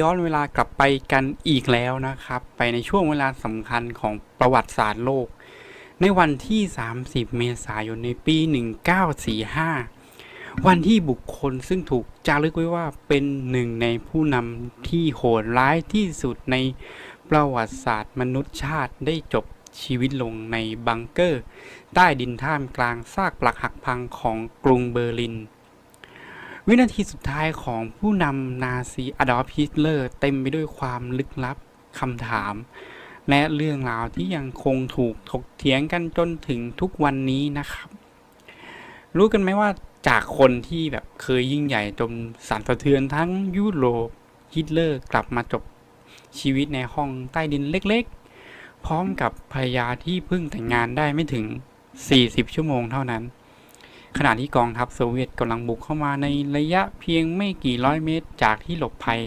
ย้อนเวลากลับไปกันอีกแล้วนะครับ ไปในช่วงเวลาสำคัญของประวัติศาสตร์โลก ในวันที่ 30 เมษายนในปี 1945 วันที่บุคคลซึ่งถูกจารึกไว้ว่าเป็นหนึ่งในผู้นำที่โหดร้ายที่สุดในประวัติศาสตร์มนุษยชาติได้จบชีวิตลงในบังเกอร์ ใต้ดินท่ามกลางซากปลักหักพังของกรุงเบอร์ลิน วินาทีสุดท้ายของผู้นำนาซีอดอล์ฟฮิตเลอร์เต็มไปด้วยความลึกลับคำถาม และเรื่องราวที่ยังคงถูกถกเถียงกันจนถึงทุกวันนี้นะครับ รู้กันไหมว่าจากคนที่แบบเคยยิ่งใหญ่จนสั่นสะเทือนทั้งยุโรปฮิตเลอร์กลับมาจบชีวิตในห้องใต้ดินเล็กๆ พร้อมกับภรรยาที่เพิ่งแต่งงานได้ไม่ถึง 40 ชั่วโมงเท่านั้น ขณะที่กองทัพโซเวียตกำลังบุกเข้ามาในระยะเพียงไม่กี่ร้อยเมตรจากที่หลบภัย